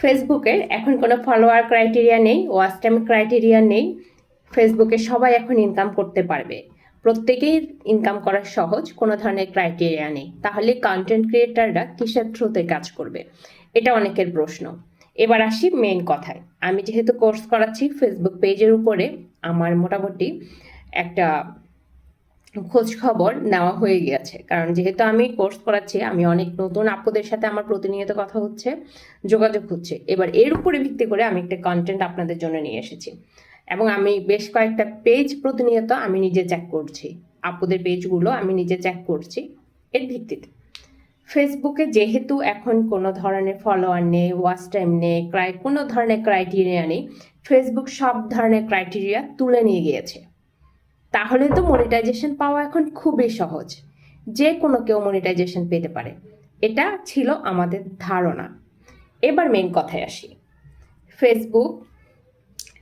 ফেসবুকের এখন কোনো ফলোয়ার ক্রাইটেরিয়া নেই ওয়াচ টাইম ক্রাইটেরিয়া নেই ফেসবুকে সবাই এখন ইনকাম করতে পারবে। প্রত্যেকেই ইনকাম করা সহজ, কোনো ধরনের ক্রাইটেরিয়া নেই। তাহলে কন্টেন্ট ক্রিয়েটাররা কিসের থ্রুতে কাজ করবে? এটা অনেকের প্রশ্ন। এবার আসি মেন কথায়। আমি যেহেতু কোর্স করাচ্ছি ফেসবুক পেজের উপরে আমার মোটামুটি একটা খোঁজ খবর নেওয়া হয়ে গিয়েছে। কারণ যেহেতু আমি কোর্স করাচ্ছি, আমি অনেক নতুন আপুদের সাথে আমার প্রতিনিয়ত কথা হচ্ছে, যোগাযোগ হচ্ছে। এবার এর উপরে ভিত্তি করে আমি একটা কন্টেন্ট আপনাদের জন্য নিয়ে এসেছি। এবং আমি বেশ কয়েকটা পেজ প্রতিনিয়ত আমি নিজে চেক করছি। আপুদের পেজগুলো আমি নিজে চেক করছি এর ভিত্তিতে। ফেসবুকে যেহেতু এখন কোনো ধরনের ফলোয়ার নেই ওয়াচ টাইম নেই ক্রাই কোনো ধরনের ক্রাইটেরিয়া নেই ফেসবুক সব ধরনের ক্রাইটেরিয়া তুলে নিয়ে গিয়েছে। তাহলে তো মনিটাইজেশন পাওয়া এখন খুবই সহজ। যে কোনো কেউ মনিটাইজেশন পেতে পারে। এটা ছিল আমাদের ধারণা। এবার মেন কথায় আসি। ফেসবুক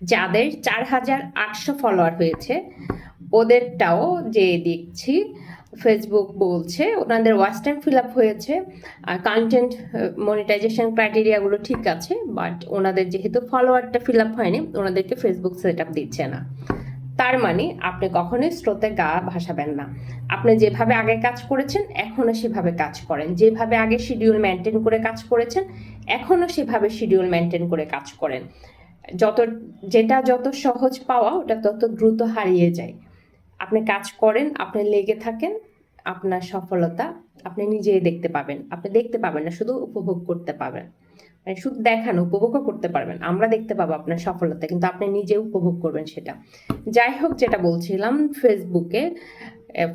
যাদের চার হাজার আটশো ফলোয়ার হয়েছে, ওদেরটাও যে দেখছি ফেসবুক বলছে, ওনাদের ওয়াচ টাইম ফিল আপ হয়েছে। আর কন্টেন্ট মনিটাইজেশন ক্রাইটেরিয়াগুলো ঠিক আছে বাট ওনাদের যেহেতু ফলোয়ারটা ফিল আপ হয়নি, ওনাদেরকে ফেসবুক সেট আপ দিচ্ছে না। তার মানে আপনি কখনোই স্রোতে গা ভাসাবেন না। আপনি যেভাবে আগে কাজ করেছেন, এখনও সেভাবে কাজ করেন। যেভাবে আগে শিডিউল মেনটেন করে কাজ করেছেন, এখনও সেভাবে শিডিউল মেনটেন করে কাজ করেন। যত, যেটা যত সহজ পাওয়া, ওটা তত দ্রুত হারিয়ে যায়। আপনি কাজ করেন, আপনি লেগে থাকেন, আপনার সফলতা আপনি নিজেই দেখতে পাবেন। আপনি দেখতে পাবেন না, শুধু উপভোগ করতে পাবেন। মানে শুধু দেখানো, উপভোগও করতে পারবেন। আমরা দেখতে পাবো আপনার সফলতা, কিন্তু আপনি নিজে উপভোগ করবেন সেটা। যাই হোক, যেটা বলছিলাম ফেসবুকে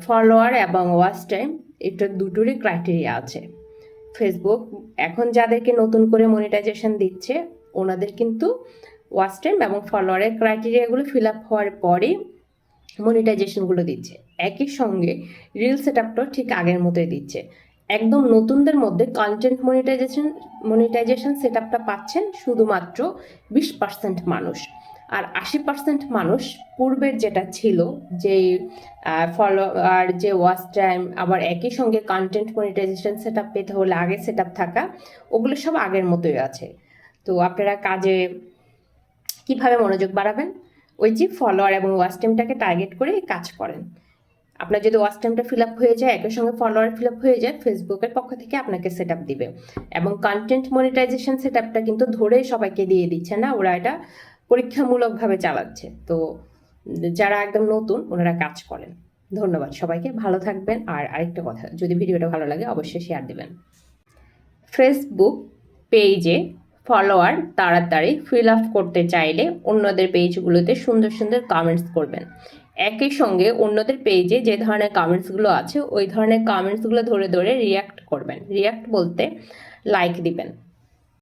ফলোয়ার এবং ওয়াচ টাইম এটা দুটোরই ক্রাইটেরিয়া আছে। ফেসবুক এখন যাদেরকে নতুন করে মনিটাইজেশন দিচ্ছে, ওনাদের কিন্তু ওয়াচ টাইম এবং ফলোয়ারের ক্রাইটেরিয়াগুলো ফিল আপ হওয়ার পরে মনিটাইজেশনগুলো দিচ্ছে। একই সঙ্গে রিল সেট আপটাও ঠিক আগের মতোই দিচ্ছে। একদম নতুনদের মধ্যে কন্টেন্ট মনিটাইজেশন মনিটাইজেশন সেট আপটা পাচ্ছেন শুধুমাত্র বিশ পার্সেন্ট মানুষ। আর আশি পার্সেন্ট মানুষ পূর্বের যেটা ছিল যে ফলো আর যে ওয়াচ টাইম আবার একই সঙ্গে কন্টেন্ট মনিটাইজেশন সেট আপ পেতে হলে আগে সেট আপ থাকা, ওগুলো সব আগের মতোই আছে। তো আপনারা কাজে কীভাবে মনোযোগ বাড়াবেন? ওই যে ফলোয়ার এবং ওয়াচ টাইমটাকে টার্গেট করে কাজ করেন। আপনার যদি ওয়াচ টাইমটা ফিল আপ হয়ে যায় একই সঙ্গে ফলোয়ার ফিল আপ হয়ে যায় ফেসবুকের পক্ষ থেকে আপনাকে সেট আপ দিবে। এবং কন্টেন্ট মনিটাইজেশন সেট আপটা কিন্তু ধরেই সবাইকে দিয়ে দিচ্ছে না, ওরা এটা পরীক্ষামূলকভাবে চালাচ্ছে। তো যারা একদম নতুন, ওনারা কাজ করেন। ধন্যবাদ সবাইকে, ভালো থাকবেন। আর আরেকটা কথা, যদি ভিডিওটা ভালো লাগে, অবশ্যই শেয়ার দিবেন। ফেসবুক পেজে ফলোয়ার তাড়াতাড়ি ফিল আপ করতে চাইলে অন্যদের পেজগুলোতে সুন্দর সুন্দর কমেন্টস করবেন। একই সঙ্গে অন্যদের পেজে যে ধরনের কামেন্টসগুলো আছে, ওই ধরনের কামেন্টসগুলো ধরে ধরে রিয়াক্ট করবেন। রিয়াক্ট বলতে লাইক দিবেন।